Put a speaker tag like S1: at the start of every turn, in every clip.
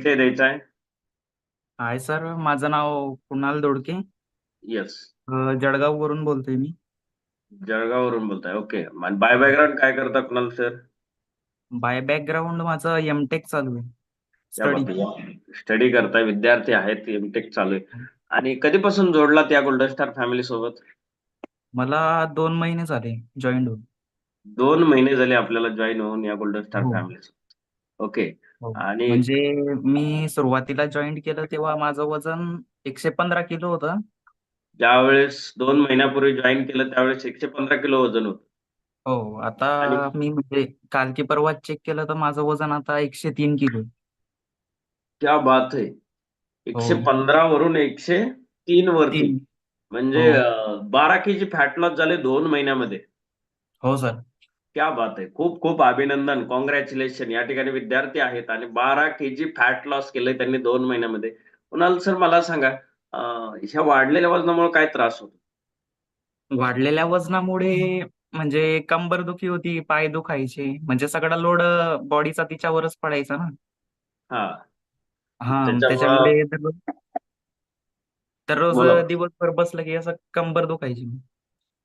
S1: परिचय द्यायचा आहे?
S2: हाय सर माझं नाव कुणाल दोडके.
S1: येस
S2: अ, जळगाववरून बोलतोय मी.
S1: जळगाववरून बोलताय ओके. बाय बॅकग्राऊंड काय करता कुणाल सर?
S2: बाय बॅकग्राऊंड माझं एमटेक चालू आहे. स्टडी
S1: स्टडी करताय विद्यार्थी आहेत एमटेक चालू आहे. आणि कधीपासून जोडलात या गोल्डन स्टार फॅमिली सोबत?
S2: मला दोन महिने झाले जॉईन होऊन.
S1: दोन महिने झाले आपल्याला जॉईन होऊन या गोल्डन स्टार. फॅमिली सोबत. ओके.
S2: हो.
S1: आणि
S2: म्हणजे मी सुरुवातीला जॉईन केलं तेव्हा माझं वजन एकशे पंधरा किलो होतं
S1: ज्यावेळेस दोन महिन्यापूर्वी जॉईन केलं त्यावेळेस एकशे पंधरा किलो वजन होतं
S2: हो आता
S1: आणि-
S2: मी म्हणजे काल की परवा चेक केलं तर माझं वजन आता एकशे तीन किलो आहे.
S1: क्या बात आहे एकशे
S2: हो.
S1: पंधरा वरून एकशे तीन वरती
S2: तीन
S1: म्हणजे
S2: हो.
S1: अं, बारा केजी फॅट लॉस झाले दोन महिन्यामध्ये
S2: हो सर
S1: क्या बात आहे खूप खूप अभिनंदन. कॉंग्रॅच्युलेशन या ठिकाणी विद्यार्थी आहेत आणि बारा केजी फॅट लॉस केलंय त्यांनी दोन महिन्यामध्ये. कुणाल सर मला सांगा ह्या वाढलेल्या वजनामुळे काय त्रास होतो?
S2: वाढलेल्या वजनामुळे म्हणजे कंबरदुखी होती पाय दुखायचे म्हणजे सगळा लोड बॉडीचा तिच्यावरच पडायचा ना.
S1: हा.
S2: हा
S1: त्याच्यामुळं-
S2: दररोज. दिवसभर बसलं की असं कंबर दुखायची.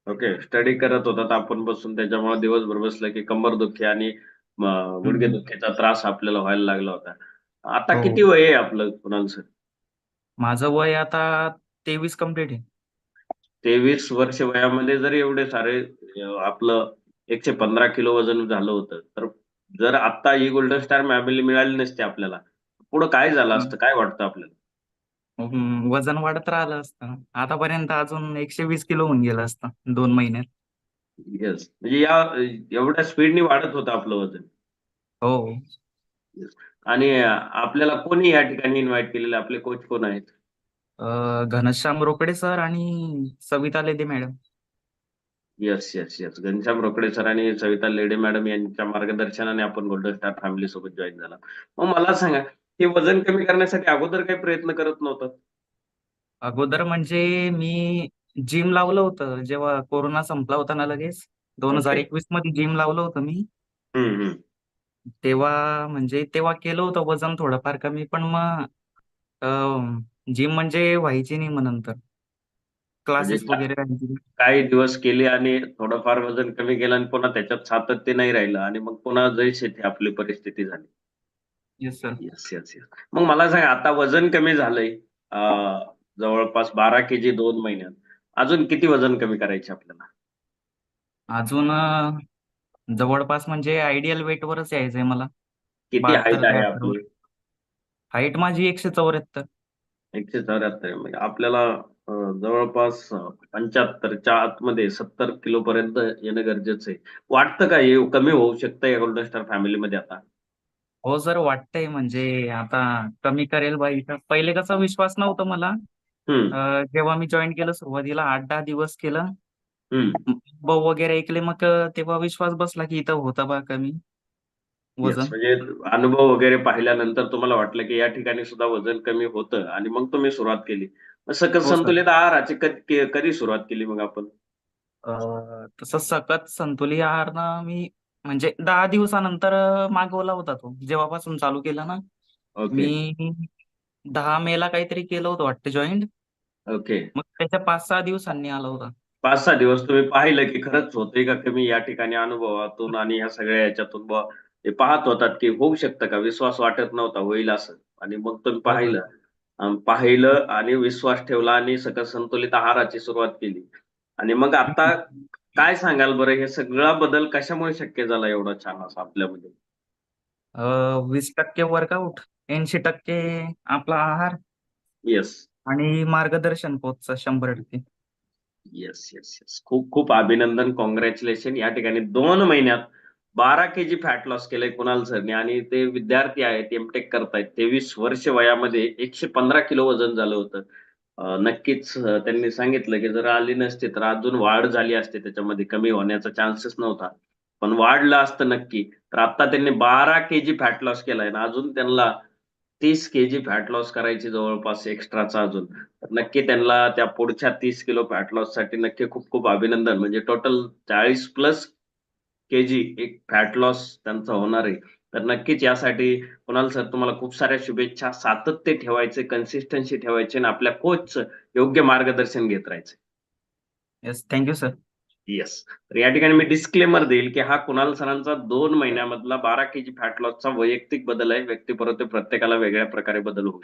S1: ओके स्टडी करत होतात. आपण बसून त्याच्यामुळे दिवसभर बसलं की कंबर दुखी आणि गुडघे. दुखीचा त्रास आपल्याला व्हायला लागला होता. आता
S2: हो.
S1: किती वय आहे आपलं कुणाल सर
S2: माझं वय आता तेवीस कंप्लीट आहे.
S1: तेवीस वर्ष वयामध्ये जर एवढे सारे अं, आपलं एकशे पंधरा किलो वजन झालं होतं तर जर आता ही गोल्डन स्टार फॅमिली मिळाली नसते आपल्याला पुढं काय झालं असतं? काय वाटतं आपल्याला?
S2: हम्म, वजन वाढत राहिलं असतं. आतापर्यंत अजून एकशे वीस किलो होऊन गेलं असतं दोन महिन्यात.
S1: येस म्हणजे या एवढ्या स्पीडने वाढत होतं आपलं वजन.
S2: हो.
S1: आणि अं, आपल्याला कोणी या ठिकाणी इन्व्हाइट केलेलं? आपले कोच कोण आहेत?
S2: अं, घनश्याम रोकडे सर आणि Savita Lede madam.
S1: Yes yes yes Ghanshyam Rokade sir आणि सविता लेडे मॅडम यांच्या मार्गदर्शनाने आपण गोल्डन स्टार फॅमिली सोबत जॉईन झाला. मग मला सांगा हे वजन कमी करण्यासाठी अगोदर काही प्रयत्न करत नव्हतं
S2: अगोदर म्हणजे मी जिम लावलं होतं. जेव्हा कोरोना संपला होता ना लगेच. दोन हजार. एकवीसमध्ये जिम लावलं होतं मी.
S1: हम्म हम्म.
S2: तेव्हा म्हणजे तेव्हा केलं होतं वजन थोडंफार कमी पण मग जिम म्हणजे व्हायची नाही मग नंतर. क्लासेस
S1: म्हणजे
S2: वगैरे राहायचे.
S1: काही दिवस केले आणि थोडंफार वजन कमी केलं आणि पुन्हा त्याच्यात सातत्य नाही राहिलं आणि मग पुन्हा जैसे थे आपली परिस्थिती झाली.
S2: Yes sir
S1: yes yes yes मग मला सांग आता वजन कमी झालंय जवळपास बारा केजी दोन महिन्यात. अजून किती वजन कमी करायचे आपल्याला?
S2: अजून अं, जवळपास म्हणजे आयडियल वेट वरच यायचंय मला.
S1: किती हाईट आहे आपली?
S2: हाईट माझी एकशे चौऱ्याहत्तर.
S1: एकशे चौऱ्याहत्तर. म्हणजे आपल्याला अं, जवळपास पंच्याहत्तरच्या आतमध्ये सत्तर किलो पर्यंत येणं गरजेचं आहे. वाटतं का हे कमी होऊ शकतं या गोल्डन स्टार फॅमिलीमध्ये आता?
S2: हो सर वाटतंय म्हणजे आता कमी करेल बाई. का पहिले कसा विश्वास नव्हता मला.
S1: हम्म.
S2: अं, जेव्हा मी जॉईन केलं सुरुवातीला आठ दहा दिवस केलं.
S1: हम्म.
S2: भाऊ वगैरे ऐकले मग अं, तेव्हा विश्वास बसला की इथं होतं बा कमी.
S1: येस
S2: वजन.
S1: म्हणजे अनुभव वगैरे पाहिल्यानंतर तुम्हाला वाटलं की या ठिकाणी सुद्धा वजन कमी होतं आणि मग तुम्ही सुरुवात केली. मग सकस
S2: हो, सर.
S1: संतुलित आहाराची कधी कधी सुरुवात केली मग आपण?
S2: अं, तसं सकत संतुलित आहार मी म्हणजे दहा दिवसानंतर मागवला होता तो. जेव्हापासून चालू केलं ना.
S1: ओके.
S2: मी दहा मे ला काहीतरी केलं होतं वाटतं जॉईन
S1: ओके.
S2: मग त्याच्या पाच सहा दिवसांनी आला होता.
S1: पाच सहा दिवस तुम्ही पाहिलं की खरंच होतंय का कमी या ठिकाणी अनुभवातून आणि ह्या सगळ्या याच्यातून बुवा ते पाहत होतात की होऊ शकतं का? विश्वास वाटत नव्हता होईल असं. आणि मग तुम्ही पाहिलं. पाहिलं आणि विश्वास ठेवला आणि सकस संतुलित आहाराची सुरुवात केली. आणि मग आता काय सांगाल बरं? हे सगळा बदल कशामुळे शक्य झाला एवढा छान असा आपल्यामध्ये?
S2: वीस टक्के वर्कआउट ऐंशी टक्के आपला आहार
S1: येस
S2: आणि मार्गदर्शन कोचचं शंभर टक्के.
S1: येस येस येस खूप खूप अभिनंदन कॉंग्रॅच्युलेशन या ठिकाणी दोन महिन्यात बारा केजी फॅट लॉस केलंय कुणाल सरने आणि ते विद्यार्थी आहेत एमटेक करतायत. तेवीस वर्ष वयामध्ये एकशे पंधरा किलो वजन झालं होतं. नक्कीच त्यांनी सांगितलं की जर आली नसते तर अजून वाढ झाली असते त्याच्यामध्ये कमी होण्याचा चान्सेस नव्हता. पण वाढलं असतं नक्की. तर आता त्यांनी बारा केजी फॅट लॉस केलाय ना अजून त्यांना तीस केजी फॅट लॉस करायची जवळपास एक्स्ट्राचा अजून. तर नक्की त्यांना त्या पुढच्या तीस किलो फॅट लॉससाठी नक्की खूप खूप अभिनंदन. म्हणजे टोटल चाळीस प्लस केजी एक फॅट लॉस त्यांचा होणार आहे. तर नक्कीच यासाठी कुणाल सर तुम्हाला खूप साऱ्या शुभेच्छा. सातत्य ठेवायचे कन्सिस्टन्सी ठेवायचे आणि आपल्या कोचचं योग्य मार्गदर्शन घेत राहायचं.
S2: येस थँक्यू सर
S1: येस तर या ठिकाणी मी डिस्क्लेमर देईल की हा कुणाल सरांचा दोन महिन्यामधला बारा केजी फॅट लॉसचा वैयक्तिक बदल आहे. व्यक्तिपरत्वे प्रत्येकाला वेगळ्या प्रकारे बदल होऊ